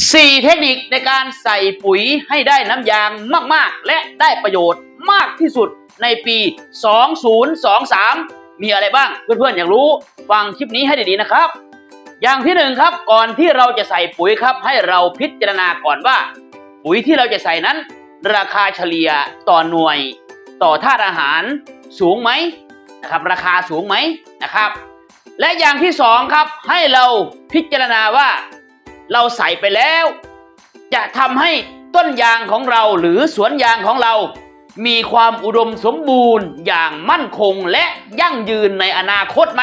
4 เทคนิคในการใส่ปุ๋ยให้ได้น้ำยางมาก ๆ และได้ประโยชน์มากที่สุดในปี 2023 มีอะไรบ้าง เพื่อนๆ อยากรู้ ฟังคลิปนี้ให้ดีๆ นะครับ อย่างที่หนึ่งครับ ก่อนที่เราจะใส่ปุ๋ยครับ ให้เราพิจารณาก่อนว่า ปุ๋ยที่เราจะใส่นั้น ราคาเฉลี่ยต่อหน่วย ต่อธาตุอาหารสูงไหมนะครับ ราคาสูงไหมนะครับ และอย่างที่สองครับ ให้เราพิจารณาว่า เราใส่ไปแล้ว จะทำให้ต้นยางของเราหรือสวนยางของเรา มีความอุดมสมบูรณ์อย่างมั่นคงและยั่งยืนในอนาคตไหม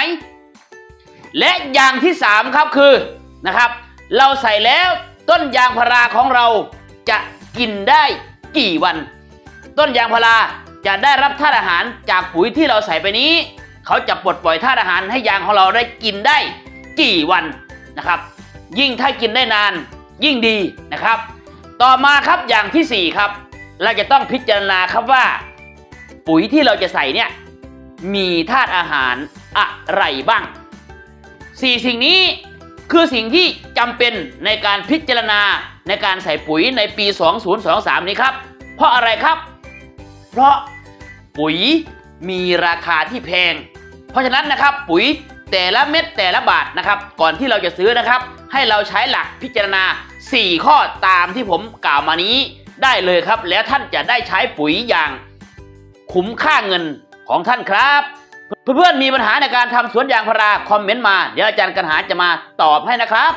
และอย่างที่สามครับคือนะครับ เราใส่แล้วต้นยางพาราของเราจะกินได้กี่วัน ต้นยางพาราจะได้รับธาตุอาหารจากปุ๋ยที่เราใส่ไปนี้ เขาจะปลดปล่อยธาตุอาหารให้ยางของเราได้กินได้กี่วันนะครับ ยิ่งถ้ากินได้นานยิ่งดีนะครับ ต่อมาครับอย่างที่สี่ครับ เราจะต้องพิจารณาครับว่า ปุ๋ยที่เราจะใส่เนี่ยมีธาตุอาหารอะไรบ้างสี่สิ่งนี้คือสิ่งที่จำเป็นในการพิจารณาในการใส่ปุ๋ยในปี 2023 นี้ครับ เพราะอะไรครับ เพราะปุ๋ยมีราคาที่แพง เพราะฉะนั้นนะครับปุ๋ย แต่ละเม็ดแต่ละบาทนะครับ ก่อนที่เราจะซื้อนะครับ ให้เราใช้หลักพิจารณา 4 ข้อตามที่ผมกล่าวมานี้ได้เลยครับ แล้วท่านจะได้ใช้ปุ๋ยอย่างคุ้มค่าเงินของท่านครับ เพื่อนๆมีปัญหาในการทำสวนยางพาราคอมเมนต์มา เดี๋ยวอาจารย์กันหาจะมาตอบให้นะครับ